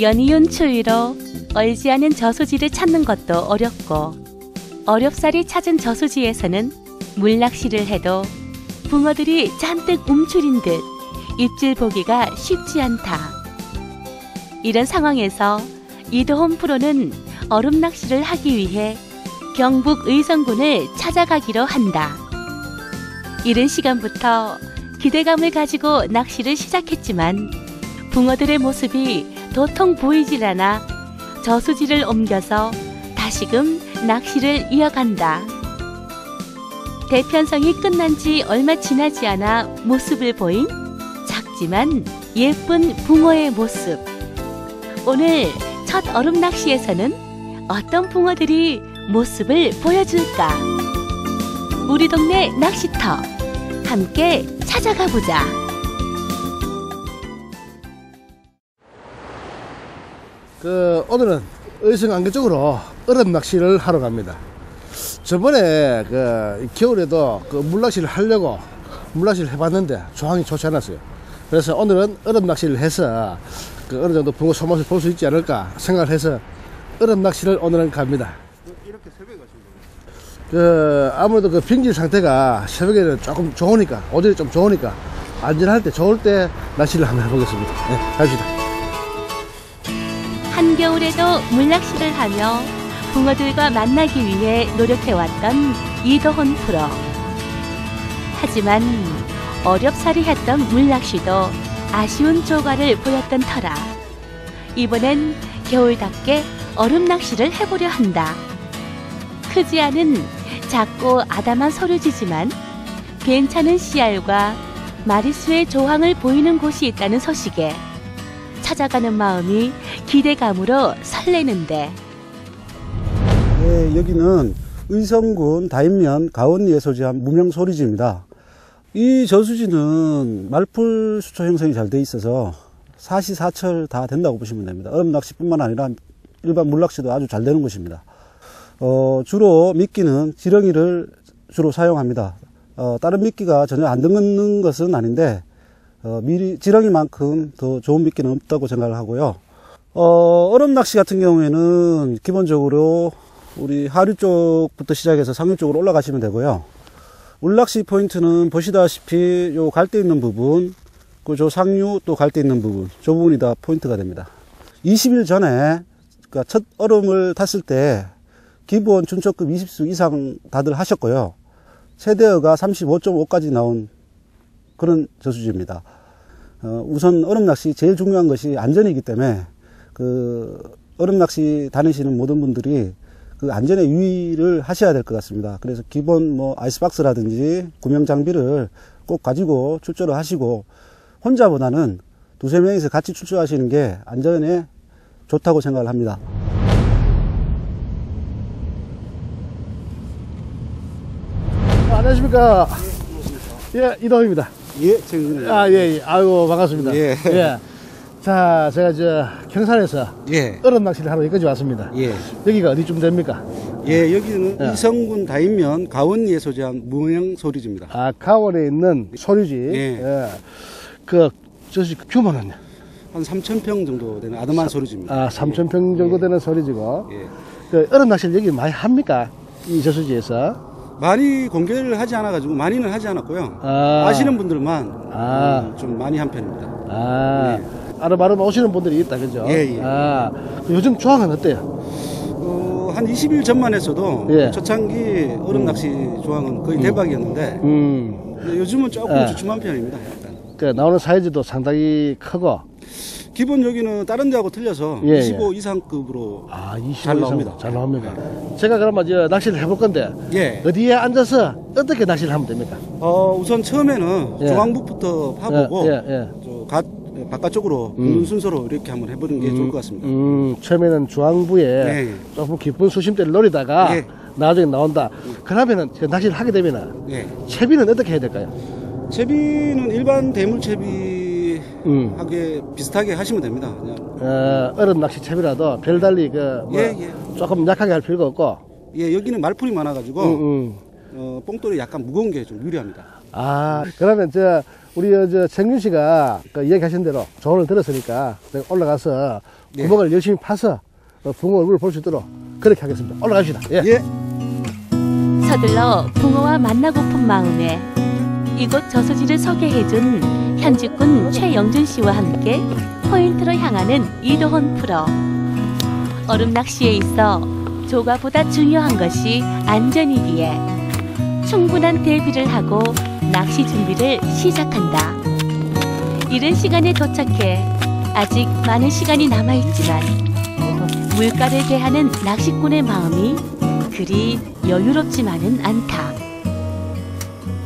연이은 추위로 얼지 않은 저수지를 찾는 것도 어렵고 어렵사리 찾은 저수지에서는 물낚시를 해도 붕어들이 잔뜩 움츠린 듯 입질 보기가 쉽지 않다. 이런 상황에서 이도홈 프로는 얼음 낚시를 하기 위해 경북 의성군을 찾아가기로 한다. 이른 시간부터 기대감을 가지고 낚시를 시작했지만 붕어들의 모습이 도통 보이질 않아 저수지를 옮겨서 다시금 낚시를 이어간다. 대편성이 끝난 지 얼마 지나지 않아 모습을 보인 작지만 예쁜 붕어의 모습. 오늘 첫 얼음 낚시에서는 어떤 붕어들이 모습을 보여줄까? 우리 동네 낚시터 함께 찾아가 보자. 그 오늘은 의성 안개 쪽으로 얼음 낚시를 하러 갑니다. 저번에 그 겨울에도 그 물낚시를 하려고 물낚시를 해봤는데 조항이 좋지 않았어요. 그래서 오늘은 얼음 낚시를 해서 그 어느 정도 붕어 소맛을 볼 수 있지 않을까 생각을 해서 얼음 낚시를 오늘은 갑니다. 이렇게 새벽에 가시는? 그 아무래도 그 빙질 상태가 새벽에는 조금 좋으니까 오전에 좀 좋으니까 안전할 때 좋을 때 낚시를 한번 해보겠습니다. 네, 갑시다. 한겨울에도 물낚시를 하며 붕어들과 만나기 위해 노력해왔던 이도훈 프로. 하지만 어렵사리 했던 물낚시도 아쉬운 조과를 보였던 터라 이번엔 겨울답게 얼음 낚시를 해보려 한다. 크지 않은 작고 아담한 소류지지만 괜찮은 씨알과 마리수의 조항을 보이는 곳이 있다는 소식에 찾아가는 마음이 기대감으로 설레는데 네, 여기는 의성군 다인면 가원리에 소재한 무명 소리지입니다. 이 저수지는 말풀 수초 형성이 잘 돼 있어서 사시사철 다 된다고 보시면 됩니다. 얼음 낚시뿐만 아니라 일반 물낚시도 아주 잘 되는 곳입니다. 어, 주로 미끼는 지렁이를 주로 사용합니다. 어, 다른 미끼가 전혀 안 듣는 것은 아닌데 어, 미리 지렁이만큼 더 좋은 미끼는 없다고 생각을 하고요. 어, 얼음 낚시 같은 경우에는 기본적으로 우리 하류 쪽부터 시작해서 상류 쪽으로 올라가시면 되고요. 물낚시 포인트는 보시다시피 요 갈대 있는 부분, 그저 상류 또 갈대 있는 부분, 저 부분이 다 포인트가 됩니다. 20일 전에 그러니까 첫 얼음을 탔을 때 기본 준초급 20수 이상 다들 하셨고요. 최대어가 35.5까지 나온 그런 저수지입니다. 어, 우선 얼음 낚시 제일 중요한 것이 안전이기 때문에 그 얼음 낚시 다니시는 모든 분들이 그 안전에 유의를 하셔야 될 것 같습니다. 그래서 기본 뭐 아이스박스라든지 구명 장비를 꼭 가지고 출조를 하시고 혼자보다는 두세 명이서 같이 출조하시는 게 안전에 좋다고 생각을 합니다. 아, 안녕하십니까. 예, 이동입니다. 예, 정근입니다. 아, 예, 예. 아이고, 반갑습니다. 예. 자, 제가 저 경산에서 예, 얼음 낚시를 하러 여기까지 왔습니다. 예, 여기가 어디쯤 됩니까? 예, 여기는 예. 이성군 다인면 가원리에 소재한 무명 소리지입니다. 아, 가원에 있는 소류지. 예. 그, 저시 규모는요? 한 3,000평 정도 되는 아담한 소리지입니다. 아, 3,000평 정도 되는 소리지고. 예. 그 얼음 낚시를 여기 많이 합니까? 이 저수지에서? 많이 공개를 하지 않아가지고 많이는 하지 않았고요. 아. 아. 시는 분들만 아. 음, 좀 많이 한 편입니다. 아, 아름아름 오시는 분들이 있다, 그죠? 예, 예. 아, 요즘 조항은 어때요? 어, 한 20일 전만 했어도 예. 초창기 얼음 낚시 조항은 거의 대박이었는데 음, 요즘은 조금 예. 주춤한 편입니다. 약간. 그 나오는 사이즈도 상당히 크고, 기본 여기는 다른 데하고 틀려서 예, 25 이상급으로 아, 25 잘 이상 나옵니다. 잘 나옵니다. 제가 그러면 저 낚시를 해볼 건데, 예. 어디에 앉아서 어떻게 낚시를 하면 됩니까? 어, 우선 처음에는 예. 중앙부부터 파보고 예, 예. 저 가, 바깥쪽으로 음. 순서로 이렇게 한번 해보는 게 좋을 것 같습니다. 음, 처음에는 중앙부에 네. 조금 깊은 수심대를 노리다가 예. 나중에 나온다. 그러면은 저 낚시를 하게 되면은 예. 채비는 어떻게 해야 될까요? 채비는 일반 대물 채비 음. 하게 비슷하게 하시면 됩니다. 그냥 어, 얼음 낚시 채비라도 별달리 그, 뭐 예, 예. 조금 약하게 할 필요가 없고, 예, 여기는 말풀이 많아가지고 음, 음. 어, 뽕돌이 약간 무거운 게 좀 유리합니다. 아, 그러면 저, 우리 저 정균 씨가 그 얘기하신 대로 조언을 들었으니까 올라가서 네. 구멍을 열심히 파서 어, 붕어 얼굴을 볼 수 있도록 그렇게 하겠습니다. 올라갑시다. 예. 예. 서둘러 붕어와 만나고픈 마음에 이곳 저수지를 소개해준 현직군 최영준 씨와 함께 포인트로 향하는 이도훈 프로. 얼음 낚시에 있어 조과보다 중요한 것이 안전이기에 충분한 대비를 하고 낚시 준비를 시작한다. 이른 시간에 도착해 아직 많은 시간이 남아있지만 물가를 대하는 낚시꾼의 마음이 그리 여유롭지만은 않다.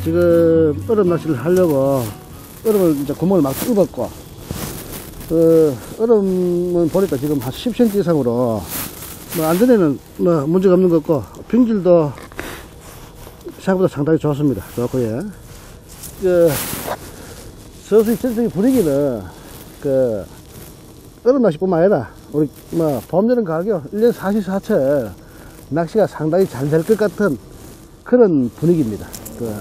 지금 얼음 낚시를 하려고 얼음을 이제 구멍을 막 뚫었고 그 얼음은 보니까 지금 한 10cm 이상으로 뭐 안전에는 뭐 문제가 없는 것 같고 빙질도 생각보다 상당히 좋습니다. 좋고요. 그 서수의 전체적인 분위기는 그 얼음 낚시뿐만 아니라 우리 뭐 봄, 여름, 가을, 겨울 1년 44철 낚시가 상당히 잘 될 것 같은 그런 분위기입니다. 그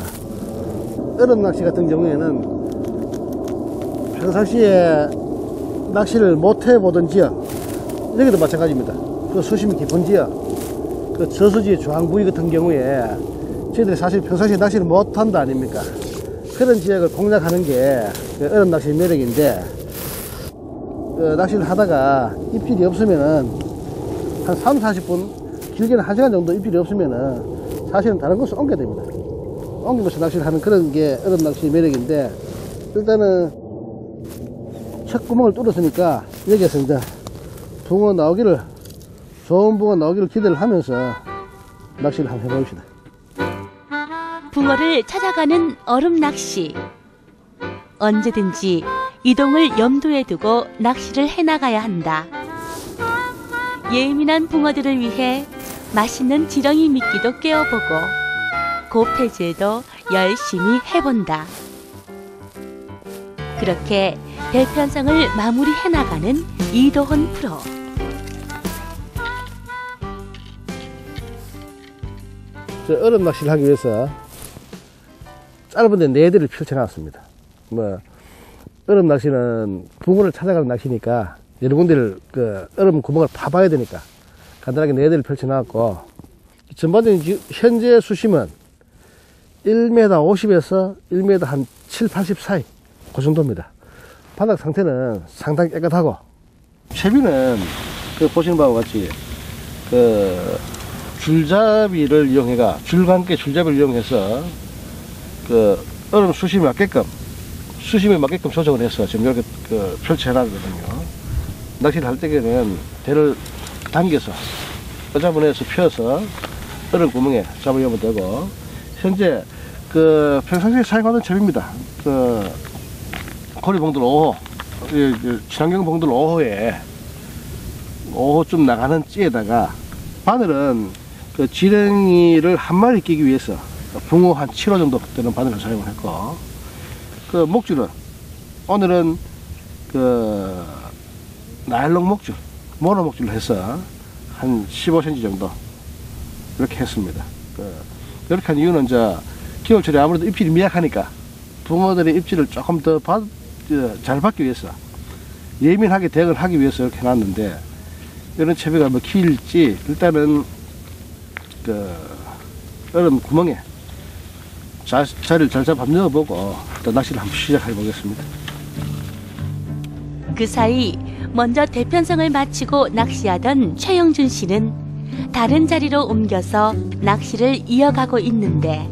얼음 낚시 같은 경우에는 평상시에 낚시를 못 해 보던 지역 여기도 마찬가지입니다. 그 수심이 깊은 지역 그 저수지 중앙 부위 같은 경우에 저희들이 사실 평상시에 낚시를 못 한다 아닙니까? 그런 지역을 공략하는 게그 얼음 낚시 매력인데 그 낚시를 하다가 입질이 없으면은 한 3, 40분 길게는 1시간 정도 입질이 없으면은 사실은 다른 곳으로 옮겨야 됩니다. 옮기면서 낚시를 하는 그런 게 얼음 낚시 매력인데 일단은 첫 구멍을 뚫었으니까 여기에서 이제 붕어 나오기를 좋은 붕어 나오기를 기대를 하면서 낚시를 한번 해봅시다. 붕어를 찾아가는 얼음 낚시. 언제든지 이동을 염두에 두고 낚시를 해나가야 한다. 예민한 붕어들을 위해 맛있는 지렁이 미끼도 깨어보고 고패질도 열심히 해본다. 그렇게 대편성을 마무리 해 나가는 이도훈 프로. 저 얼음 낚시를 하기 위해서 짧은데 네 대를 펼쳐놨습니다. 뭐 얼음 낚시는 붕어를 찾아가는 낚시니까 여러 군데를 그 얼음 구멍을 파봐야 되니까 간단하게 네 대를 펼쳐놨고 전반적인 지- 현재 수심은 1m 50에서 1m 한 7, 80 사이 그 정도입니다. 바닥 상태는 상당히 깨끗하고 채비는 그 보시는 바와 같이 그 줄잡이를 이용해가 줄과 함께 줄잡이를 이용해서 그 얼음 수심에 맞게끔 수심에 맞게끔 조정을 해서 지금 이렇게 그 펼쳐놨거든요. 낚시를 할 때에는 배를 당겨서 어자분해서 펴서 얼음 구멍에 잡으려면 되고 현재 그 평상시에 사용하는 채비입니다. 그 고리봉들 5호, 이- 이 친환경 봉들 5호에 5호쯤 나가는 찌에다가 바늘은 그 지렁이를 한 마리 끼기 위해서 붕어 한 7호 정도 되는 바늘을 사용을 했고 그 목줄은 오늘은 그 나일론 목줄 모노 목줄로 해서 한 15cm 정도 이렇게 했습니다. 그 이렇게 한 이유는 이제 겨울철에 아무래도 입질이 미약하니까 붕어들의 입질을 조금 더 잘 받기 위해서 예민하게 대응을 하기 위해서 이렇게 해놨는데 이런 채비가 뭐 길지 일단은 그 얼음 구멍에 자, 자리를 잘 잡아 넣어보고 또 낚시를 한번 시작해 보겠습니다. 그 사이 먼저 대편성을 마치고 낚시하던 최영준 씨는 다른 자리로 옮겨서 낚시를 이어가고 있는데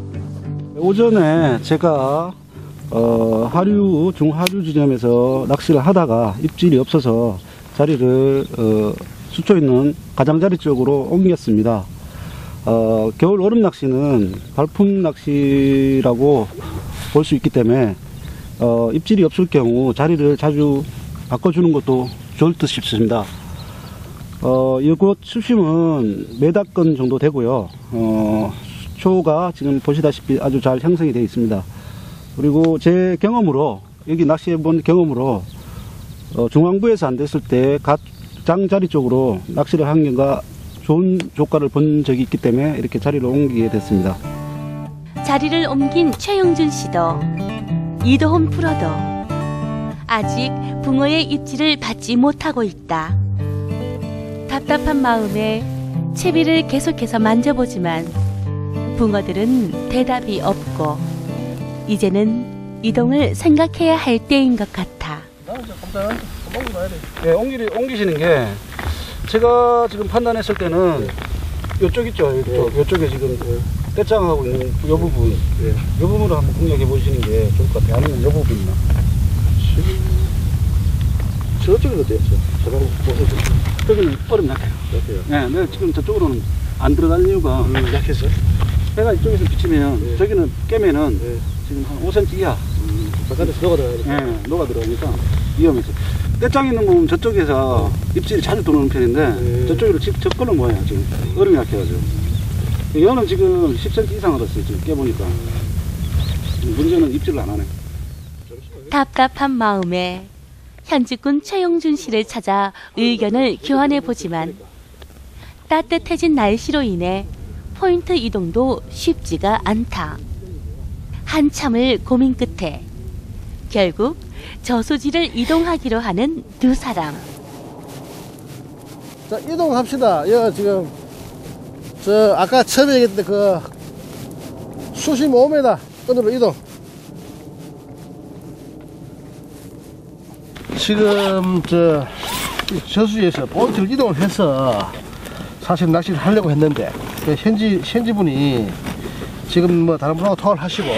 오전에 제가 어, 하류 중하류 지점에서 낚시를 하다가 입질이 없어서 자리를 어, 수초 있는 가장자리 쪽으로 옮겼습니다. 어, 겨울 얼음 낚시는 발품 낚시라고 볼 수 있기 때문에 어, 입질이 없을 경우 자리를 자주 바꿔주는 것도 좋을 듯 싶습니다. 어, 이곳 수심은 메다건 정도 되고요. 어, 수초가 지금 보시다시피 아주 잘 형성이 되어 있습니다. 그리고 제 경험으로 여기 낚시해 본 경험으로 어, 중앙부에서 안 됐을 때 가장자리 쪽으로 낚시를 한 경우가 좋은 조과를 본 적이 있기 때문에 이렇게 자리를 옮기게 됐습니다. 자리를 옮긴 최영준 씨도 이도훈 프로도 아직 붕어의 입질을 받지 못하고 있다. 답답한 마음에 채비를 계속해서 만져보지만 붕어들은 대답이 없고 이제는 이동을 생각해야 할 때인 것 같아. 네, 옮기, 옮기시는 게 제가 지금 판단했을 때는 이쪽 있죠, 이쪽, 이쪽에 지금 떼짱하고 있는 이 부분, 이 부분을 한번 공략해 보시는 게 좋을 것 같아요. 아니면 이 부분이나. 저쪽은 어땠어? 저랑 보세요. 저기는 얼음 약해요. 어때요? 네, 내가 지금 저쪽으로는 안 들어가는 이유가 음, 약해서? 해가 이쪽에서 비치면 네. 저기는 깨면은 네. 지금 한 5cm 이하 바깥에서 녹아 들어가야 네, 녹아 들어가니까 위험해서. 떼짱 있는 부분 저쪽에서 입질이 자주 들어오는 편인데 네. 저쪽으로 집 접근은 뭐예요 지금 얼음이 약해가지고. 얘는 지금 10cm 이상 얻었어요 지금 깨보니까. 문제는 입질을 안 하네. 답답한 마음에 현직군 최용준 씨를 찾아 의견을 교환해 보지만 따뜻해진 날씨로 인해 포인트 이동도 쉽지가 않다. 한참을 고민 끝에 결국 저수지를 이동하기로 하는 두 사람. 자, 이동합시다. 여, 지금, 저, 아까 처음에 얘기했던 그, 수심 5m 끈으로 이동. 지금, 저, 이 저수지에서 포인트를 이동을 해서 사실 낚시를 하려고 했는데, 그 현지, 현지 분이 지금 뭐 다른 분하고 통화를 하시고,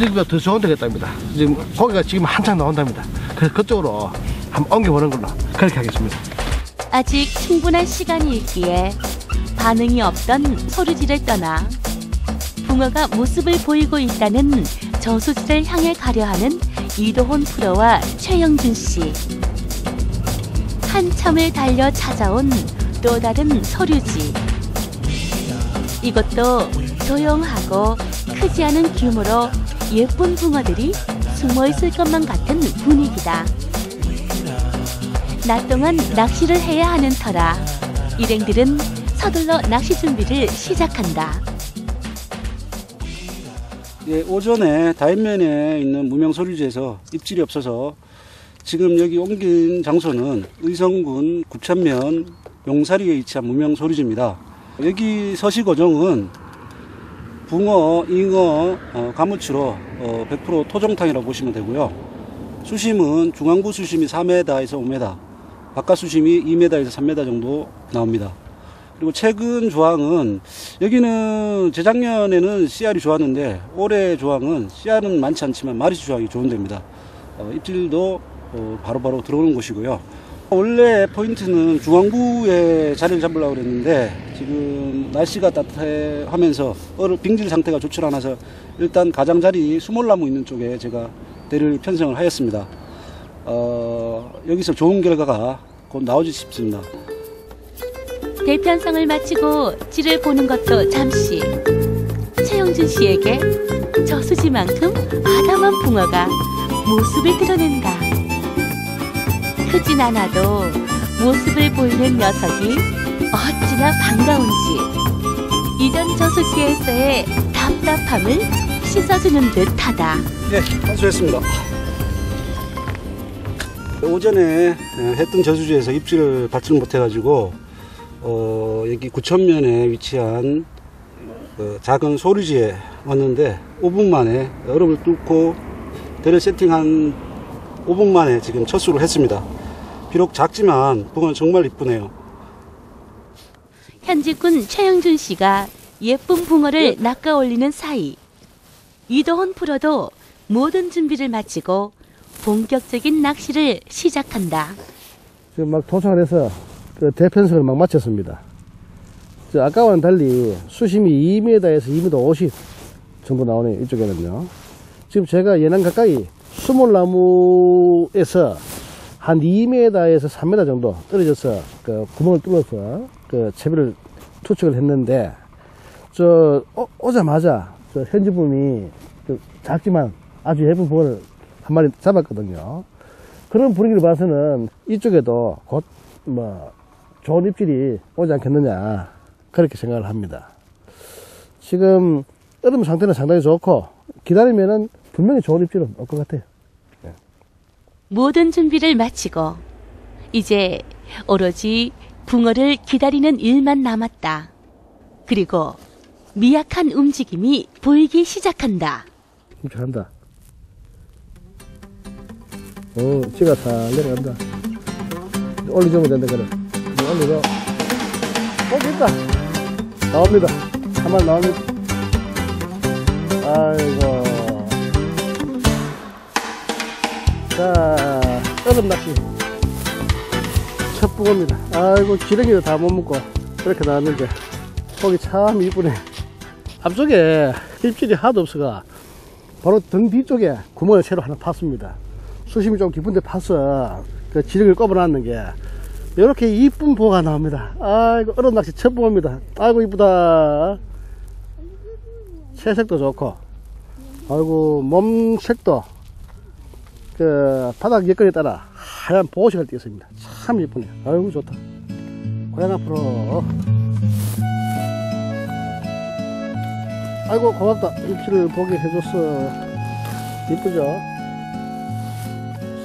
여기가 더 좋은 데겠답니다. 지금 고기가 지금 한창 나온답니다. 그래서 그쪽으로 한번 옮겨보는 걸로 그렇게 하겠습니다. 아직 충분한 시간이 있기에 반응이 없던 소류지를 떠나 붕어가 모습을 보이고 있다는 저수지를 향해 가려 하는 이도훈 프로와 최영준 씨. 한참을 달려 찾아온 또 다른 소류지. 이것도 조용하고 크지 않은 규모로 예쁜 붕어들이 숨어 있을 것만 같은 분위기다. 낮 동안 낚시를 해야 하는 터라 일행들은 서둘러 낚시 준비를 시작한다. 예, 오전에 다인면에 있는 무명소리지에서 입질이 없어서 지금 여기 옮긴 장소는 의성군 구천면 용사리에 위치한 무명소리지입니다. 여기 서식어종은 붕어, 잉어, 어, 가무치로 어, 100% 토종탕이라고 보시면 되고요. 수심은 중앙부 수심이 4m에서 5m, 바깥 수심이 2m에서 3m 정도 나옵니다. 그리고 최근 조항은 여기는 재작년에는 씨알이 좋았는데 올해 조항은 씨알은 많지 않지만 마리수 조항이 좋은 데입니다. 어, 입질도 어, 바로바로 들어오는 곳이고요. 원래 포인트는 중앙부에 자리를 잡으려고 그랬는데 지금 날씨가 따뜻하면서 얼음 빙질 상태가 좋지 않아서 일단 가장자리 수몰나무 있는 쪽에 제가 대를 편성을 하였습니다. 어, 여기서 좋은 결과가 곧 나오지 싶습니다. 대편성을 마치고 찌를 보는 것도 잠시. 최영준 씨에게 저수지만큼 아담한 붕어가 모습을 드러낸다. 크진 않아도 모습을 보이는 녀석이 어찌나 반가운지 이전 저수지에서의 답답함을 씻어주는 듯하다. 네, 완수했습니다. 오전에 했던 저수지에서 입질을 받지를 못해가지고 어, 여기 구천면에 위치한 그 작은 소리지에 왔는데 5분 만에 얼음을 뚫고 대를 세팅한 5분 만에 지금 첫 수를 했습니다. 비록 작지만 붕어는 정말 이쁘네요. 현직군 최영준 씨가 예쁜 붕어를 낚아 올리는 사이 이도훈 프로도 모든 준비를 마치고 본격적인 낚시를 시작한다. 지금 막 도착을 해서 그 대편성을 막 마쳤습니다. 저 아까와는 달리 수심이 2m에서 2m 50 정도 나오네요. 이쪽에는요. 지금 제가 예난 가까이 수몰나무에서 한 2m에서 3m 정도 떨어져서 그 구멍을 뚫어서 그 채비를 투척을 했는데 저 오- 오자마자 저 현지분이 그 작지만 아주 예쁜 붕어를 한 마리 잡았거든요. 그런 분위기를 봐서는 이쪽에도 곧 뭐 좋은 입질이 오지 않겠느냐 그렇게 생각을 합니다. 지금 얼음 상태는 상당히 좋고 기다리면은 분명히 좋은 입질은 올 것 같아요. 모든 준비를 마치고 이제 오로지 붕어를 기다리는 일만 남았다. 그리고 미약한 움직임이 보이기 시작한다. 좀 잘한다. 오, 찌가 다 내려간다. 올려주면 된다, 그래. 올려줘. 어, 됐다. 나옵니다. 한 마리 나옵니다. 아이고. 자, 얼음 낚시. 첫 붕어입니다. 아이고, 기러기도 다 못 먹고, 그렇게 나왔는데, 고기 참 이쁘네. 앞쪽에 입질이 하도 없어가, 바로 등 뒤쪽에 구멍을 새로 하나 팠습니다. 수심이 좀 깊은데 파서 그 지렁이를 꼽아놨는 게 이렇게 이쁜 붕어가 나옵니다. 아이고 얼음 낚시 첫 붕어입니다. 아이고 이쁘다. 채색도 좋고, 아이고 몸색도 그 바닥 여건에 따라 하얀 보호색을 띄었습니다. 참 이쁘네요. 아이고 좋다. 고향 앞으로. 아이고 고맙다 입질을 보게 해줘서 이쁘죠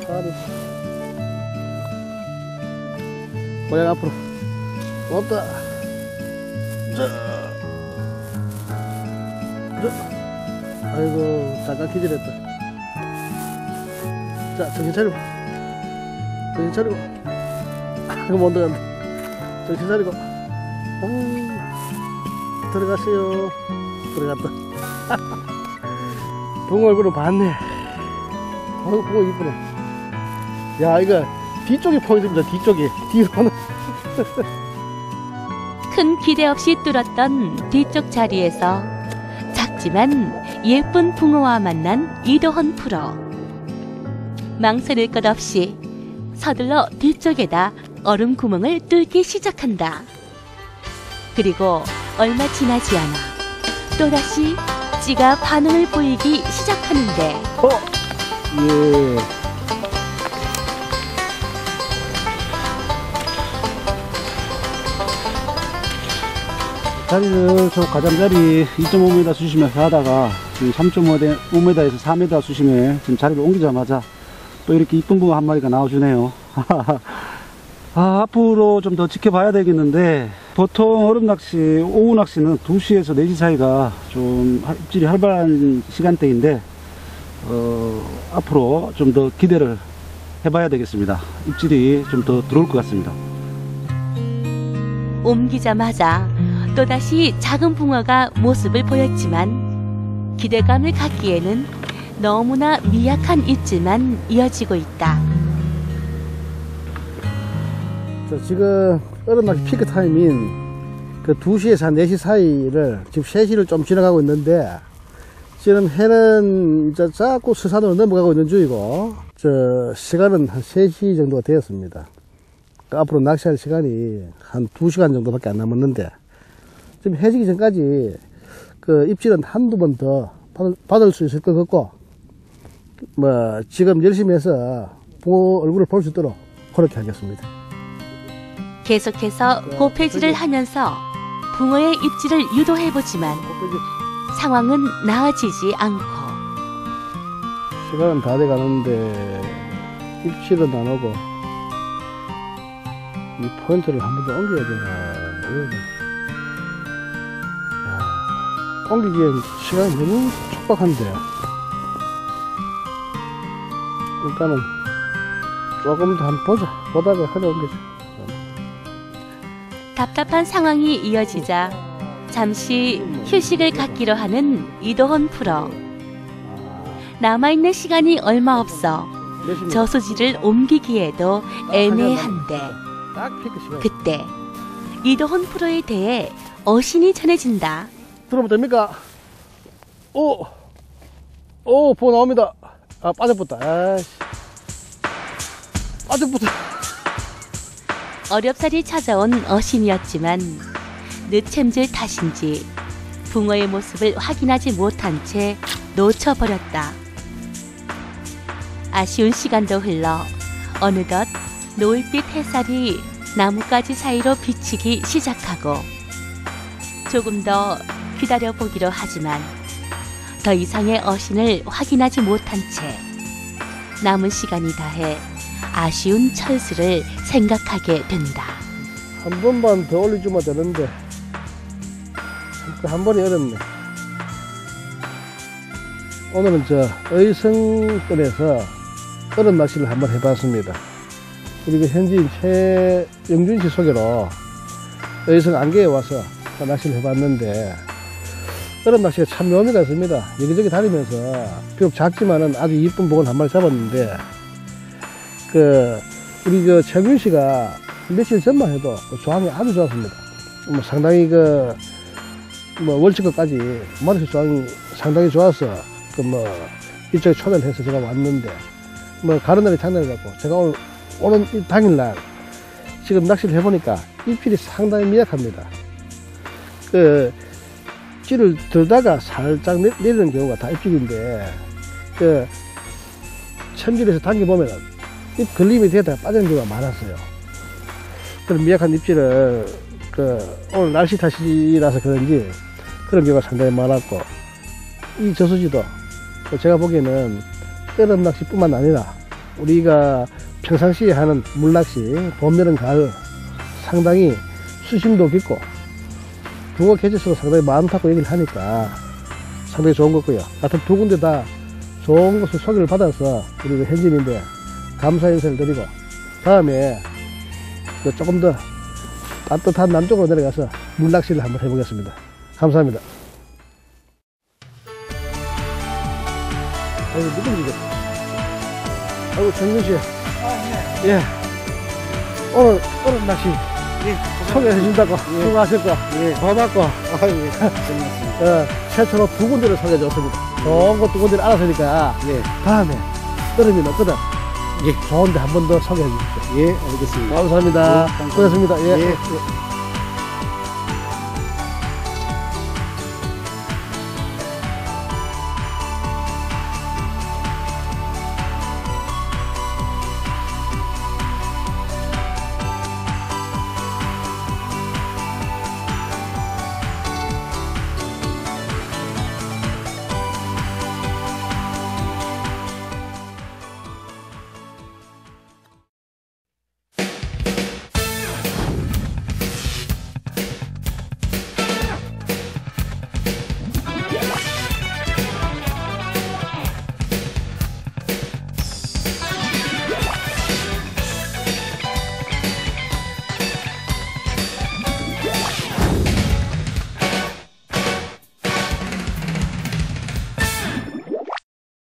살이 고향 앞으로 고맙다 자, 자. 아이고 잠깐 기절했다 자 정신 차리고 정신 차리고 아이고 못 들어간다 정신 차리고 오, 들어가세요 들어갔다. 붕어 얼굴은 봤네. 아이고, 붕어 이쁘네. 야, 이거 뒤쪽이 포인트입니다. 뒤쪽이. 뒤로는. 큰 기대 없이 뚫었던 뒤쪽 자리에서 작지만 예쁜 붕어와 만난 이도헌 프로. 망설일 것 없이 서둘러 뒤쪽에다 얼음 구멍을 뚫기 시작한다. 그리고 얼마 지나지 않아 또다시 찌가 반응을 보이기 시작하는데 어! 예. 자리를 저 가장자리 2.5m 수심에서 하다가 지금 3.5m에서 4m 수심에 지금 자리를 옮기자마자 또 이렇게 이쁜 붕어 한 마리가 나와주네요. 아, 앞으로 좀 더 지켜봐야 되겠는데 보통 얼음 낚시, 오후 낚시는 2시에서 4시 사이가 좀 할- 입질이 활발한 시간대인데 어, 앞으로 좀 더 기대를 해봐야 되겠습니다. 입질이 좀 더 들어올 것 같습니다. 옮기자마자 또다시 작은 붕어가 모습을 보였지만 기대감을 갖기에는 너무나 미약한 입질만 이어지고 있다. 자, 지금 얼음 낚시 피크 타임인 그 2시에서 한 4시 사이를 지금 3시를 좀 지나가고 있는데 지금 해는 이제 자꾸 서산으로 넘어가고 있는 중이고 저 시간은 한 3시 정도가 되었습니다. 그 앞으로 낚시할 시간이 한 2시간 정도밖에 안 남았는데 지금 해지기 전까지 그 입질은 한두 번 더 받을 수 있을 것 같고 뭐 지금 열심히 해서 붕어 얼굴을 볼 수 있도록 그렇게 하겠습니다. 계속해서 고폐질을 하면서 붕어의 입질을 유도해보지만 상황은 나아지지 않고 시간은 다 돼가는데 입질은 안 오고 이 포인트를 한 번 더 옮겨야 되나 되나. 야, 옮기기엔 시간이 너무 촉박한데 일단은 조금 더 한번 보자 보다가 옮기자 답답한 상황이 이어지자 잠시 휴식을 갖기로 하는 이도헌 프로. 남아있는 시간이 얼마 없어. 저수지를 옮기기에도 애매한데 딱 피크 시간 그때 이도헌 프로에 대해 어신이 전해진다. 들어보면 됩니까? 오! 오, 보고 나옵니다. 아, 빠져붙다. 아이씨. 빠져붙다. 어렵사리 찾아온 어신이었지만 늦챔질 탓인지 붕어의 모습을 확인하지 못한 채 놓쳐버렸다. 아쉬운 시간도 흘러 어느덧 노을빛 햇살이 나뭇가지 사이로 비치기 시작하고 조금 더 기다려보기로 하지만 더 이상의 어신을 확인하지 못한 채 남은 시간이 다해 아쉬운 철수를 생각하게 된다. 한 번만 더 올려주면 되는데 한 번이 어렵네 오늘은 저 의성권에서 얼음 낚시를 한번 해봤습니다 우리 그 현지인 최영준 씨 소개로 의성 안개에 와서 낚시를 해봤는데 얼음 낚시가 참 묘미가 있습니다 여기저기 다니면서 비록 작지만은 아주 이쁜 복을 한 마리 잡았는데 그 우리 그 최균 씨가 며칠 전만 해도 그 조항이 아주 좋았습니다. 뭐 상당히 그, 뭐 월치급까지 머리수 조항이 상당히 좋아서 그뭐 이쪽에 초대를 해서 제가 왔는데 뭐 가는 날이 장날이라고 제가 오늘 오는 이 당일날 지금 낚시를 해보니까 입질이 상당히 미약합니다. 그 찌를 들다가 살짝 내, 내리는 경우가 다 입질인데 그 첨질에서 당겨보면은 입 걸림이 되다 빠지는 경우가 많았어요. 그런 미약한 입질을 그 오늘 날씨 탓이라서 그런지 그런 경우가 상당히 많았고 이 저수지도 또 제가 보기에는 떠름 낚시뿐만 아니라 우리가 평상시에 하는 물낚시 봄, 여름, 가을 상당히 수심도 깊고 붕어 개체수도 상당히 많다고 얘기를 하니까 상당히 좋은 거고요. 하여튼 두 군데 다 좋은 것을 소개를 받아서 우리 현진인데 감사 인사를 드리고 다음에 그 조금 더 따뜻한 남쪽으로 내려가서 물낚시를 한번 해보겠습니다. 감사합니다. 아이고, 누군지 아이고, 정근 씨. 예. 오늘, 오늘 낚시 예, 소개해 준다고 수고하셨고, 예. 고맙고, 아유, 예. 재밌었습니다. 어, 최초로 두 군데를 소개해 줬습니다. 좋은 거두 군데를 알았으니까, 예. 다음에 떨음이 넣거든. 예. 좋은 데 한 번 더 소개해 주십시오. 예, 알겠습니다. 감사합니다. 예. 고맙습니다. 예. 예.